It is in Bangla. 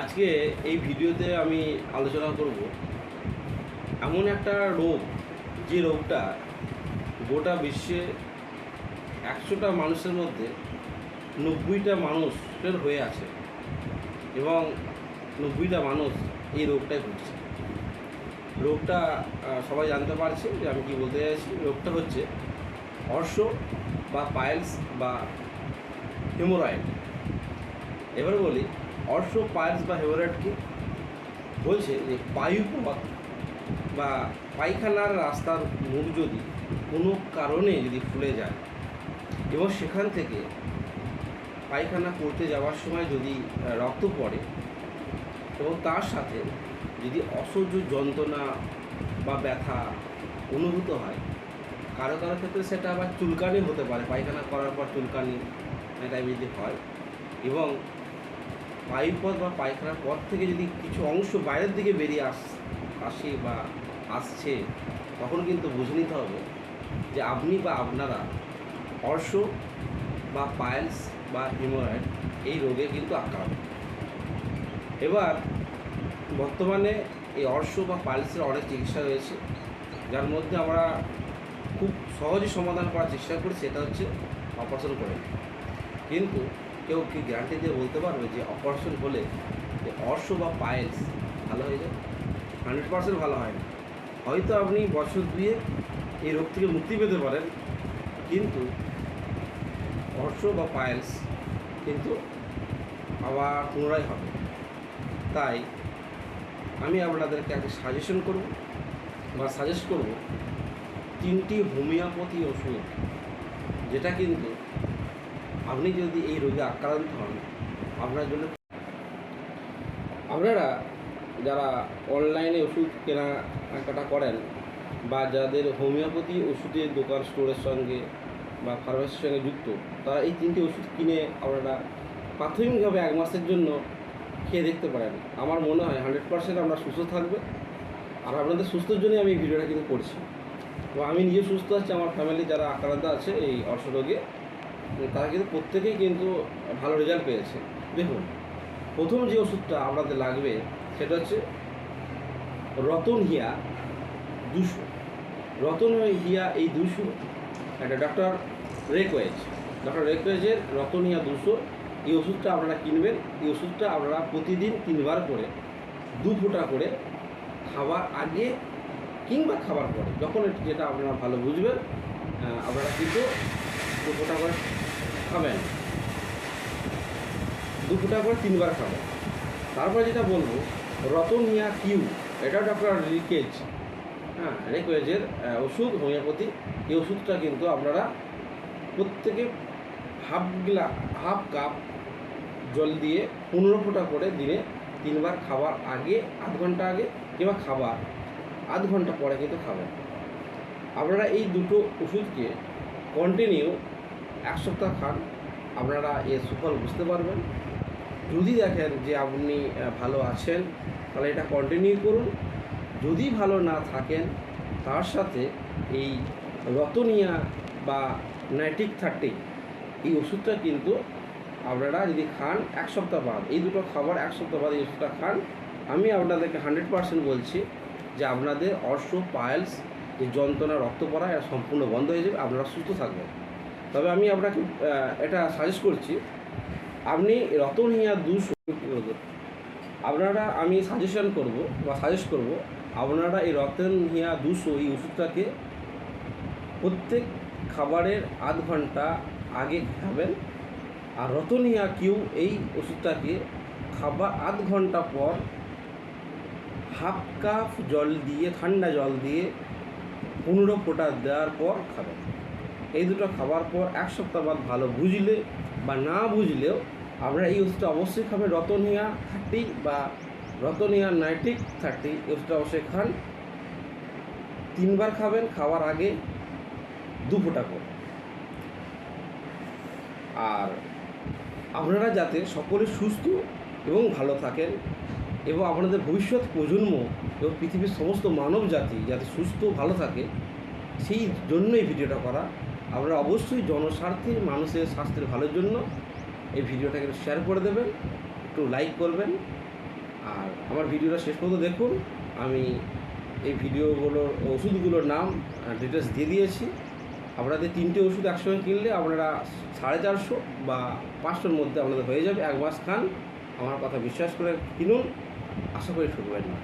আজকে এই ভিডিওতে আমি আলোচনা করব এমন একটা রোগ যে রোগটা গোটা বিশ্বে একশোটা মানুষের মধ্যে নব্বইটা মানুষের হয়ে আছে এবং নব্বইটা মানুষ এই রোগটায় ভুগছে। রোগটা সবাই জানতে পারছে যে আমি কি বলতে চাইছি? রোগটা হচ্ছে অর্শ বা পাইলস বা হেমোরয়েড। এবার বলি অর্শ পাইলস বা হেমোরয়েড কি বলছে যে পায়ুপথ বা পায়খানার রাস্তার মুখ যদি কোনো কারণে যদি ফুলে যায় এবং সেখান থেকে পায়খানা করতে যাওয়ার সময় যদি রক্ত পড়ে এবং তার সাথে যদি অসহ্য যন্ত্রণা বা ব্যথা অনুভূত হয়, কারও কারও ক্ষেত্রে সেটা আবার চুলকানি হতে পারে। পায়খানা করার পর চুলকানি টাইপ যদি হয় এবং পায়ুপথ বা পায়খানার পথ থেকে যদি কিছু অংশ বাইরের দিকে বেরিয়ে আস, আসে বা আসছে, তখন কিন্তু বুঝে নিতে হবে যে আপনি বা আপনারা অর্শ বা পায়েলস বা হিমোরয়েড এই রোগে কিন্তু আক্রান্ত। এবার বর্তমানে এই অর্শ বা পাইলসের অনেক চিকিৎসা রয়েছে, যার মধ্যে আমরা খুব সহজে সমাধান করার চেষ্টা করি, সেটা হচ্ছে অপারেশন করে কিন্তু কেউ কি গ্যারান্টি দিয়ে বলতে পারবে যে অপারেশন হলে যে অর্শ বা পায়েলস ভালো হয়ে যায়? হান্ড্রেড পার্সেন্ট ভালো হয় না। হয়তো আপনি বছর দুয়ে এই রোগ থেকে মুক্তি পেতে পারেন, কিন্তু অর্শ বা পায়েলস কিন্তু আবার পুনরায় হবে। তাই আমি আপনাদেরকে একটা সাজেশন করব বা সাজেস্ট করব তিনটি হোমিওপ্যাথি ওষুধ, যেটা কিন্তু আপনি যদি এই রোগে আক্রান্ত হন, আপনার জন্য আপনারা যারা অনলাইনে ওষুধ কেনাকাটা করেন বা যাদের হোমিওপ্যাথি ওষুধের দোকান স্টোরের সঙ্গে বা ফার্মেসির সঙ্গে যুক্ত, তারা এই তিনটি ওষুধ কিনে আপনারা প্রাথমিকভাবে এক মাসের জন্য খেয়ে দেখতে পারেন। আমার মনে হয় হান্ড্রেড পার্সেন্ট আমরা সুস্থ থাকবে আর আপনাদের সুস্থর জন্যই আমি এই ভিডিওটা কিন্তু করছি। তো আমি নিজে সুস্থ আছি, আমার ফ্যামিলি যারা আক্রান্ত আছে এই অর্শ রোগে তারা কিন্তু প্রত্যেকেই কিন্তু ভালো রেজাল্ট পেয়েছে। দেখুন, প্রথম যে ওষুধটা আপনাদের লাগবে সেটা হচ্ছে রতন হিয়া দুশো। রতন হিয়া এই দুশো একটা ডক্টর রেকোয়েজ ডক্টর রেকোয়েজের রতন হিয়া দুশো, এই ওষুধটা আপনারা কিনবেন। এই ওষুধটা আপনারা প্রতিদিন তিনবার করে, দু ফোঁটা করে খাবার আগে কিংবা খাবার পরে, যখন যেটা আপনারা ভালো বুঝবেন আপনারা কিন্তু দু ফোঁটা করে খাবেন? দু ফোঁটা করে তিনবার খাবেন। তারপরে যেটা বলব, রতনিয়া কিউ এটা ডক্টর রিকেজ হ্যাঁ রেকোয়েজের ওষুধ, হোমিওপ্যাথি, এই ওষুধটা কিন্তু আপনারা প্রত্যেকে হাফ গ্লা, হাফ কাপ জল দিয়ে পনেরো ফোঁটা করে দিনে তিনবার খাবার আগে, আধ ঘণ্টা আগে কিংবা খাবার, আধ ঘণ্টা পরে কিন্তু খাবেন। আপনারা এই দুটো ওষুধকে কন্টিনিউ এক সপ্তাহ খান, আপনারা এর সুফল বুঝতে পারবেন। যদি দেখেন যে আপনি ভালো আছেন, তাহলে এটা কন্টিনিউ করুন। যদি ভালো না থাকেন, তার সাথে এই রতনিয়া বা নাইটিক থার্টি এই ওষুধটা কিন্তু আপনারা যদি খান এক সপ্তাহ বাদ, এই দুটো খাবার এক সপ্তাহ বাদ এই ওষুধটা খান, আমি আপনাদেরকে হান্ড্রেড পার্সেন্ট বলছি যে আপনাদের অর্শ পায়েলস যে যন্ত্রণা রক্ত পড়া সম্পূর্ণ বন্ধ হয়ে যাবে, আপনারা সুস্থ থাকবেন। তবে আমি আপনাকে এটা সাজেস্ট করছি। আপনি রতন হিয়া দুশো আপনারা আমি সাজেশন করব বা সাজেস্ট করব, আপনারা এই রতন হিয়া দুশো এই ওষুধটাকে প্রত্যেক খাবারের আধ ঘণ্টা আগে খাবেন। আর রতনিয়া কিউ এই ওষুধটাকে খাবার আধ ঘণ্টা পর হাফ কাপ জল দিয়ে, ঠান্ডা জল দিয়ে পনেরো ফোঁটা দেওয়ার পর খাবেন। এই দুটো খাবার পর এক সপ্তাহ বাদ ভালো বুঝলে বা না বুঝলেও আপনারা এই ওষুধটা অবশ্যই খাবেন রতনিয়া থার্টি বা রতনিয়া নাইটিক থার্টি এই ওষুধটা অবশ্যই খান। তিনবার খাবেন, খাওয়ার আগে দু ফোঁটা করে। আর আপনারা যাতে সকলে সুস্থ এবং ভালো থাকেন এবং আপনাদের ভবিষ্যৎ প্রজন্ম এবং পৃথিবীর সমস্ত মানব জাতি যাতে সুস্থ ভালো থাকে, সেই জন্যই ভিডিওটা করা। আপনারা অবশ্যই জনস্বার্থে মানুষের স্বাস্থ্যের ভালোর জন্য এই ভিডিওটাকে শেয়ার করে দেবেন, একটু লাইক করবেন। আর আমার ভিডিওটা শেষ পর্যন্ত দেখুন। আমি এই ভিডিওগুলোর ওষুধগুলোর নাম ডিটেলস দিয়ে দিয়েছি। আপনাদের তিনটে ওষুধ একসঙ্গে কিনলে আপনারা সাড়ে চারশো বা পাঁচশোর মধ্যে আপনাদের হয়ে যাবে। এক মাস খান। আমার কথা বিশ্বাস করে কিনুন। আশা করি ঠকবেন না।